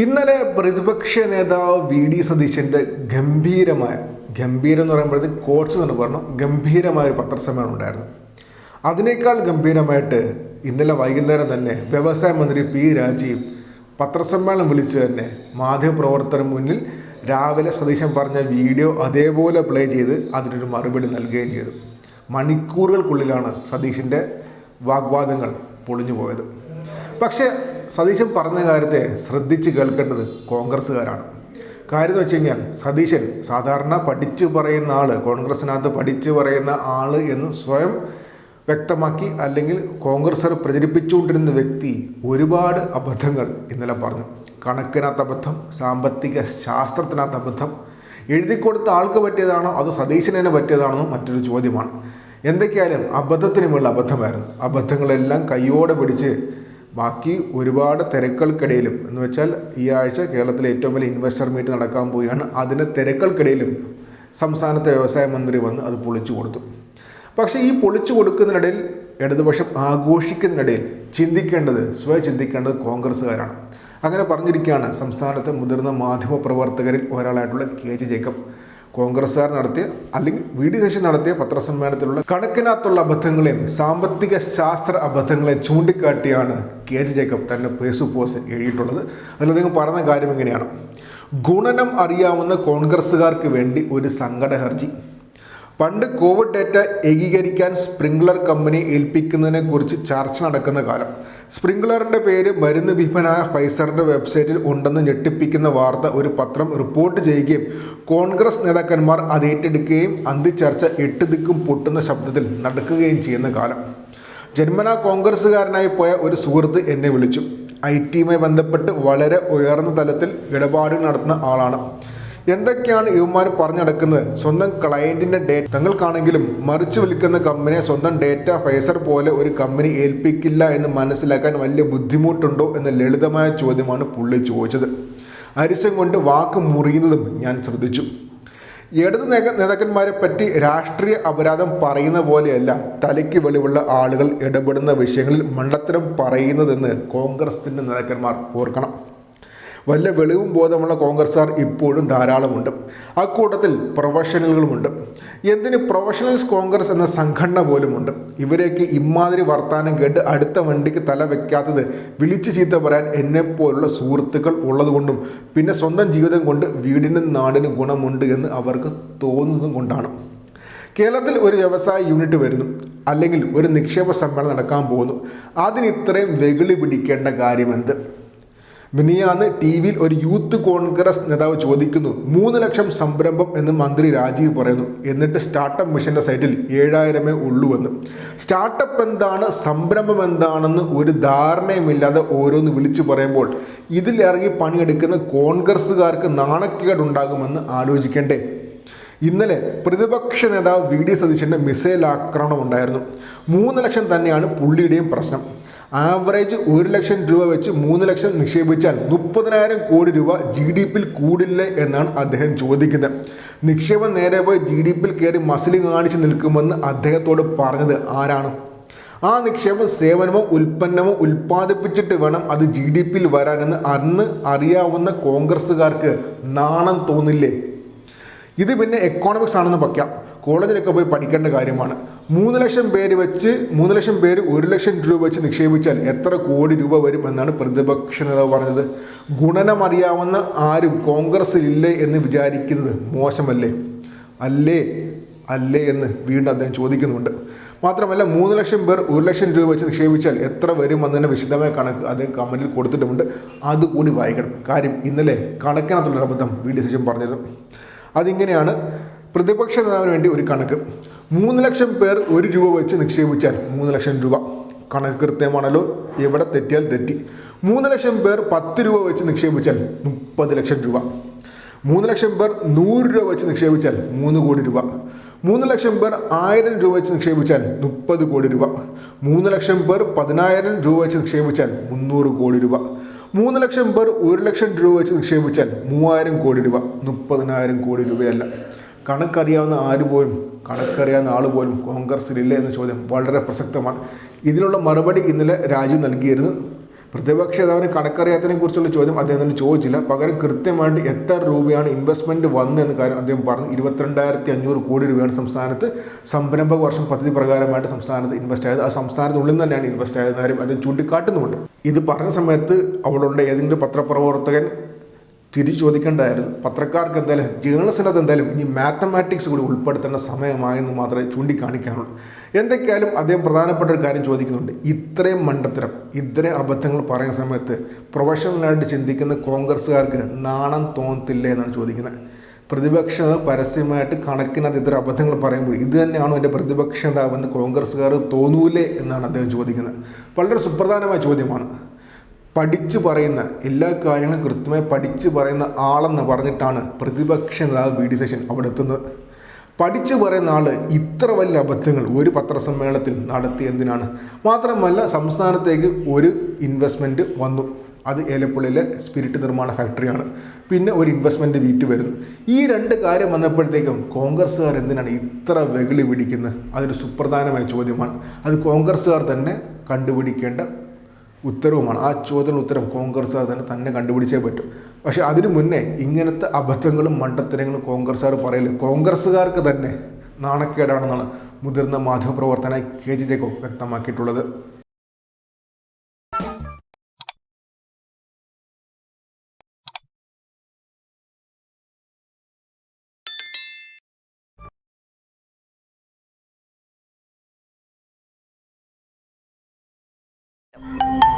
ഇന്നലെ പ്രതിപക്ഷ നേതാവ് വി ഡി സതീശന്റെ ഗംഭീരമായ ഗംഭീരം എന്ന് പറയുമ്പോഴത്തേക്ക് കോച്ച് എന്ന് പറഞ്ഞു ഗംഭീരമായ ഒരു പത്രസമ്മേളനം ഉണ്ടായിരുന്നു. അതിനേക്കാൾ ഗംഭീരമായിട്ട് ഇന്നലെ വൈകുന്നേരം തന്നെ വ്യവസായ മന്ത്രി പി രാജീവ് പത്രസമ്മേളനം വിളിച്ച് തന്നെ മാധ്യമപ്രവർത്തകർ മുന്നിൽ രാവിലെ സതീശൻ പറഞ്ഞ വീഡിയോ അതേപോലെ പ്ലേ ചെയ്ത് അതിനൊരു മറുപടി നൽകുകയും ചെയ്തു. മണിക്കൂറുകൾക്കുള്ളിലാണ് സതീശിന്റെ വാഗ്വാദങ്ങൾ പൊളിഞ്ഞു പോയത് പക്ഷേ സതീശൻ പറഞ്ഞ കാര്യത്തെ ശ്രദ്ധിച്ച് കേൾക്കേണ്ടത് കോൺഗ്രസ്സുകാരാണ്. കാര്യം എന്ന് വെച്ച് കഴിഞ്ഞാൽ സതീശൻ സാധാരണ പഠിച്ചു പറയുന്ന ആൾ കോൺഗ്രസ്സിനകത്ത് പഠിച്ചു പറയുന്ന ആൾ എന്ന് സ്വയം വ്യക്തമാക്കി അല്ലെങ്കിൽ കോൺഗ്രസ്സർ പ്രചരിപ്പിച്ചുകൊണ്ടിരുന്ന വ്യക്തി ഒരുപാട് അബദ്ധങ്ങൾ ഇന്നലെ പറഞ്ഞു. കണക്കിനകത്ത് അബദ്ധം സാമ്പത്തിക ശാസ്ത്രത്തിനകത്ത് അബദ്ധം. എഴുതി കൊടുത്ത ആൾക്ക് പറ്റിയതാണോ അതോ സതീശന് പറ്റിയതാണോ മറ്റൊരു ചോദ്യമാണ്. എന്തൊക്കെയായാലും അബദ്ധത്തിനുമുള്ള അബദ്ധമായിരുന്നു. അബദ്ധങ്ങളെല്ലാം കയ്യോടെ പിടിച്ച് ബാക്കി ഒരുപാട് തിരക്കുകൾക്കിടയിലും എന്ന് വെച്ചാൽ ഈ ആഴ്ച കേരളത്തിലെ ഏറ്റവും വലിയ ഇൻവെസ്റ്റർ മീറ്റ് നടക്കാൻ പോവുകയാണ്. അതിന്റെ തിരക്കുകൾക്കിടയിലും സംസ്ഥാനത്തെ വ്യവസായ മന്ത്രി വന്ന് അത് പൊളിച്ചു കൊടുത്തു. പക്ഷേ ഈ പൊളിച്ചു കൊടുക്കുന്നതിനിടയിൽ ഇടതുപക്ഷം ആഘോഷിക്കുന്നതിനിടയിൽ ചിന്തിക്കേണ്ടത് സ്വയം ചിന്തിക്കേണ്ടത് കോൺഗ്രസ്സുകാരാണ്. അങ്ങനെ പറഞ്ഞിരിക്കുകയാണ് സംസ്ഥാനത്തെ മുതിർന്ന മാധ്യമ പ്രവർത്തകരിൽ ഒരാളായിട്ടുള്ള കെ ജെ ജേക്കബ്. കോൺഗ്രസ്സുകാർ നടത്തിയ അല്ലെങ്കിൽ വി ഡി ശശി നടത്തിയ പത്രസമ്മേളനത്തിലുള്ള കണക്കിനകത്തുള്ള അബദ്ധങ്ങളെയും സാമ്പത്തിക ശാസ്ത്ര അബദ്ധങ്ങളെയും ചൂണ്ടിക്കാട്ടിയാണ് കെ ജെ ജേക്കബ് തന്നെ ഫേസ്ബുക്ക് പോസ്റ്റ് എഴുതിയിട്ടുള്ളത്. അതിൽ അദ്ദേഹം പറഞ്ഞ കാര്യം ഇങ്ങനെയാണ്. ഗുണനം അറിയാവുന്ന കോൺഗ്രസ്സുകാർക്ക് വേണ്ടി ഒരു സങ്കട ഹർജി. പണ്ട് കോവിഡ് ഡേറ്റ ഏകീകരിക്കാൻ സ്പ്രിംഗ്ലർ കമ്പനി ഏൽപ്പിക്കുന്നതിനെ കുറിച്ച് ചർച്ച നടക്കുന്ന കാലം. സ്പ്രിംഗ്ലറിന്റെ പേര് മരുന്ന് വിഭനായ ഫൈസറിന്റെ വെബ്സൈറ്റിൽ ഉണ്ടെന്ന് ഞെട്ടിപ്പിക്കുന്ന വാർത്ത ഒരു പത്രം റിപ്പോർട്ട് ചെയ്യുകയും കോൺഗ്രസ് നേതാക്കന്മാർ അത് ഏറ്റെടുക്കുകയും അന്തിച്ചർച്ച എട്ട് ദിക്കും പൊട്ടുന്ന ശബ്ദത്തിൽ നടക്കുകയും ചെയ്യുന്ന കാലം. ജന്മന കോൺഗ്രസ്സുകാരനായി പോയ ഒരു സുഹൃത്ത് എന്നെ വിളിച്ചു. ഐ ടിയുമായി ബന്ധപ്പെട്ട് വളരെ ഉയർന്ന തലത്തിൽ ഇടപാടുകൾ നടത്തുന്ന ആളാണ്. എന്തൊക്കെയാണ് ഇവന്മാർ പറഞ്ഞു നടക്കുന്നത് സ്വന്തം ക്ലയന്റിന്റെ ഡേറ്റ തങ്ങൾക്കാണെങ്കിലും മറിച്ചു വിൽക്കുന്ന കമ്പനിയെ സ്വന്തം ഡേറ്റ ഫൈസർ പോലെ ഒരു കമ്പനി ഏൽപ്പിക്കില്ല എന്ന് മനസ്സിലാക്കാൻ വലിയ ബുദ്ധിമുട്ടുണ്ടോ എന്ന ലളിതമായ ചോദ്യമാണ് പുള്ളി ചോദിച്ചത്. അരിശം കൊണ്ട് വാക്ക് മുറിയുന്നതും ഞാൻ ശ്രദ്ധിച്ചു. ഇടത് നേക നേതാക്കന്മാരെ പറ്റി രാഷ്ട്രീയ അപരാധം പറയുന്ന പോലെയല്ല തലയ്ക്ക് വെളിവുള്ള ആളുകൾ ഇടപെടുന്ന വിഷയങ്ങളിൽ മണ്ടത്തരം പറയുന്നതെന്ന് കോൺഗ്രസിന്റെ നേതാക്കന്മാർ ഓർക്കണം. വല്ല വെളിവും ബോധമുള്ള കോൺഗ്രസ്സുകാർ ഇപ്പോഴും ധാരാളമുണ്ട്. അക്കൂട്ടത്തിൽ പ്രൊഫഷണലുകളുമുണ്ട്. എന്തിന് പ്രൊഫഷണൽസ് കോൺഗ്രസ് എന്ന സംഘടന പോലുമുണ്ട്. ഇവരെയൊക്കെ ഇമാതിരി വർത്താനം കേട്ട് അടുത്ത വണ്ടിക്ക് തല വെക്കാത്തത് വിളിച്ചു ചീത്ത പറയാൻ എന്നെപ്പോലുള്ള സുഹൃത്തുക്കൾ ഉള്ളതുകൊണ്ടും പിന്നെ സ്വന്തം ജീവിതം കൊണ്ട് വീടിനും നാടിനും ഗുണമുണ്ട് എന്ന് അവർക്ക് തോന്നുന്നതും കൊണ്ടാണ്. കേരളത്തിൽ ഒരു വ്യവസായ യൂണിറ്റ് വരുന്നു. അല്ലെങ്കിൽ ഒരു നിക്ഷേപ സമ്മേളനം നടക്കാൻ പോകുന്നു. അതിന് ഇത്രയും വെകിളി പിടിക്കേണ്ട കാര്യമെന്ത്? മിനിയാന്ന് ടി വിയിൽ ഒരു യൂത്ത് കോൺഗ്രസ് നേതാവ് ചോദിക്കുന്നു മൂന്ന് ലക്ഷം സംരംഭം എന്ന് മന്ത്രി രാജീവ് പറയുന്നു. എന്നിട്ട് സ്റ്റാർട്ടപ്പ് മിഷന്റെ സൈറ്റിൽ ഏഴായിരമേ ഉള്ളൂവെന്ന് സ്റ്റാർട്ടപ്പ് എന്താണ് സംരംഭം എന്താണെന്ന് ഒരു ധാരണയുമില്ലാതെ ഓരോന്ന് വിളിച്ചു പറയുമ്പോൾ ഇതിലിറങ്ങി പണിയെടുക്കുന്ന കോൺഗ്രസ്സുകാർക്ക് നാണക്കേടുണ്ടാകുമെന്ന് ആലോചിക്കണ്ടേ? ഇന്നലെ പ്രതിപക്ഷ നേതാവ് വി ഡി സതീശന്റെ മിസൈൽ ആക്രമണം ഉണ്ടായിരുന്നു. മൂന്ന് ലക്ഷം തന്നെയാണ് പുള്ളിയുടെയും പ്രശ്നം. ആവറേജ് ഒരു ലക്ഷം രൂപ വെച്ച് മൂന്ന് ലക്ഷം നിക്ഷേപിച്ചാൽ മുപ്പതിനായിരം കോടി രൂപ ജി ഡി പിയിൽ കൂടില്ലേ എന്നാണ് അദ്ദേഹം ചോദിക്കുന്നത്. നിക്ഷേപം നേരെ പോയി ജി ഡി പിയിൽ കയറി മസിൽ കാണിച്ച് നിൽക്കുമെന്ന് അദ്ദേഹത്തോട് പറഞ്ഞത് ആരാണ്? ആ നിക്ഷേപം സേവനമോ ഉൽപ്പന്നമോ ഉൽപ്പാദിപ്പിച്ചിട്ട് വേണം അത് ജി ഡി പിയിൽ വരാനെന്ന് അന്ന് അറിയാവുന്ന കോൺഗ്രസ്സുകാർക്ക് നാണം തോന്നില്ലേ? ഇത് പിന്നെ എക്കോണമിക്സ് ആണെന്ന് വയ്ക്കാം കോളേജിലൊക്കെ പോയി പഠിക്കേണ്ട കാര്യമാണ്. മൂന്ന് ലക്ഷം പേര് വെച്ച് മൂന്ന് ലക്ഷം പേര് ഒരു ലക്ഷം രൂപ വെച്ച് നിക്ഷേപിച്ചാൽ എത്ര കോടി രൂപ വരും എന്നാണ് പ്രതിപക്ഷ നേതാവ് പറഞ്ഞത്. ഗുണനമറിയാവുന്ന ആരും കോൺഗ്രസ്സിൽ ഇല്ലേ എന്ന് വിചാരിക്കുന്നത് മോശമല്ലേ? അല്ലേ? അല്ലേ എന്ന് വീണ്ടും അദ്ദേഹം ചോദിക്കുന്നുണ്ട്. മാത്രമല്ല മൂന്ന് ലക്ഷം പേർ ഒരു ലക്ഷം രൂപ വെച്ച് നിക്ഷേപിച്ചാൽ എത്ര വരും എന്നതിന്റെ വിശദമായ കണക്ക് അദ്ദേഹം കമന്റിൽ കൊടുത്തിട്ടുമുണ്ട്. അതുകൂടി വായിക്കണം. കാര്യം ഇന്നലെ കണക്കിനകത്തുള്ള അബദ്ധം വീണ്ടും ശേഷം പറഞ്ഞത്. അതിങ്ങനെയാണ് പ്രതിപക്ഷ നേതാവിന് വേണ്ടി ഒരു കണക്ക്. മൂന്ന് ലക്ഷം പേർ ഒരു രൂപ വെച്ച് നിക്ഷേപിച്ചാൽ മൂന്ന് ലക്ഷം രൂപ. കണക്ക് കൃത്യമാണല്ലോ. എവിടെ തെറ്റിയാൽ തെറ്റി. മൂന്ന് ലക്ഷം പേർ പത്ത് രൂപ വെച്ച് നിക്ഷേപിച്ചാൽ മുപ്പത് ലക്ഷം രൂപ. മൂന്ന് ലക്ഷം പേർ നൂറ് രൂപ വെച്ച് നിക്ഷേപിച്ചാൽ മൂന്ന് കോടി രൂപ. മൂന്ന് ലക്ഷം പേർ ആയിരം രൂപ വെച്ച് നിക്ഷേപിച്ചാൽ മുപ്പത് കോടി രൂപ. മൂന്ന് ലക്ഷം പേർ പതിനായിരം രൂപ വെച്ച് നിക്ഷേപിച്ചാൽ മുന്നൂറ് കോടി രൂപ. മൂന്ന് ലക്ഷം പേർ ഒരു ലക്ഷം രൂപ വെച്ച് നിക്ഷേപിച്ചാൽ മൂവായിരം കോടി രൂപ. മുപ്പതിനായിരം കോടി രൂപയല്ല. കണക്കറിയാവുന്ന ആര് പോലും കണക്കറിയാവുന്ന ആൾ പോലും കോൺഗ്രസ്സിലില്ല എന്ന ചോദ്യം വളരെ പ്രസക്തമാണ്. ഇതിനുള്ള മറുപടി ഇന്നലെ രാജു നൽകിയിരുന്നു. പ്രതിപക്ഷ നേതാവിന് കണക്കറിയാത്തതിനെ കുറിച്ചുള്ള ചോദ്യം അദ്ദേഹം തന്നെ ചോദിച്ചില്ല. പകരം കൃത്യമായിട്ട് എത്ര രൂപയാണ് ഇൻവെസ്റ്റ്മെന്റ് വന്നതെന്ന് കാര്യം അദ്ദേഹം പറഞ്ഞു. ഇരുപത്തിരണ്ടായിരത്തി അഞ്ഞൂറ് കോടി രൂപയാണ് സംസ്ഥാനത്ത് സംരംഭക വർഷം പദ്ധതി പ്രകാരമായിട്ട് സംസ്ഥാനത്ത് ഇൻവെസ്റ്റ് ആയത്. ആ സംസ്ഥാനത്തിനുള്ളിൽ തന്നെയാണ് ഇൻവെസ്റ്റ് ആയതെന്ന് കാര്യം അദ്ദേഹം ചൂണ്ടിക്കാട്ടുന്നുമുണ്ട്. ഇത് പറഞ്ഞ സമയത്ത് അവിടെയുള്ള ഏതെങ്കിലും പത്രപ്രവർത്തകൻ തിരിച്ചു ചോദിക്കേണ്ടതായിരുന്നു പത്രക്കാർക്ക് എന്തായാലും ജേർണലിസ്റ്റിനകത്ത് എന്തായാലും ഇനി മാത്തമാറ്റിക്സ് കൂടി ഉൾപ്പെടുത്തേണ്ട സമയമായെന്ന് മാത്രമേ ചൂണ്ടിക്കാണിക്കാറുള്ളൂ. എന്തൊക്കെയായാലും അദ്ദേഹം പ്രധാനപ്പെട്ട ഒരു കാര്യം ചോദിക്കുന്നുണ്ട്. ഇത്രയും മണ്ടത്തരം ഇത്രയും അബദ്ധങ്ങൾ പറയുന്ന സമയത്ത് പ്രൊഫഷണലായിട്ട് ചിന്തിക്കുന്ന കോൺഗ്രസ്സുകാർക്ക് നാണം തോന്നത്തില്ലേ എന്നാണ് ചോദിക്കുന്നത്. പ്രതിപക്ഷ പരസ്യമായിട്ട് കണക്കിനകത്ത് ഇത്തരം അബദ്ധങ്ങൾ പറയുമ്പോൾ ഇത് തന്നെയാണോ എന്റെ പ്രതിപക്ഷ നേതാവെന്ന് കോൺഗ്രസ്സുകാർ തോന്നൂലേ എന്നാണ് അദ്ദേഹം ചോദിക്കുന്നത്. വളരെ സുപ്രധാനമായ ചോദ്യമാണ്. പഠിച്ചു പറയുന്ന എല്ലാ കാര്യങ്ങളും കൃത്യമായി പഠിച്ചു പറയുന്ന ആളെന്ന് പറഞ്ഞിട്ടാണ് പ്രതിപക്ഷ നേതാവ് വി ഡി സേഷൻ അവിടെ എത്തുന്നത്. പഠിച്ചു പറയുന്ന ആൾ ഇത്ര വലിയ അബദ്ധങ്ങൾ ഒരു പത്രസമ്മേളനത്തിൽ നടത്തി എന്തിനാണ്? മാത്രമല്ല സംസ്ഥാനത്തേക്ക് ഒരു ഇൻവെസ്റ്റ്മെന്റ് വന്നു. അത് ഏലപ്പുള്ളിയിലെ സ്പിരിറ്റ് നിർമ്മാണ ഫാക്ടറിയാണ് പിന്നെ ഒരു ഇൻവെസ്റ്റ്മെന്റ് വീറ്റ് വരുന്നു. ഈ രണ്ട് കാര്യം വന്നപ്പോഴത്തേക്കും കോൺഗ്രസ്സുകാർ എന്തിനാണ് ഇത്ര വെകിളി പിടിക്കുന്നത്? അതൊരു സുപ്രധാനമായ ചോദ്യമാണ്. അത് കോൺഗ്രസ്സുകാർ തന്നെ കണ്ടുപിടിക്കേണ്ട ഉത്തരവുമാണ്. ആ ചോദ്യത്തിന് ഉത്തരം കോൺഗ്രസ്സുകാർ തന്നെ തന്നെ കണ്ടുപിടിച്ചേ പറ്റും. പക്ഷെ അതിനു മുന്നേ ഇങ്ങനത്തെ അബദ്ധങ്ങളും മണ്ടത്തരങ്ങളും കോൺഗ്രസ്സുകാർ പറയില്ല കോൺഗ്രസ്സുകാർക്ക് തന്നെ നാണക്കേടാണെന്നാണ് മുതിർന്ന മാധ്യമപ്രവർത്തന കെ ജി ജേക്കോ വ്യക്തമാക്കിയിട്ടുള്ളത്. you.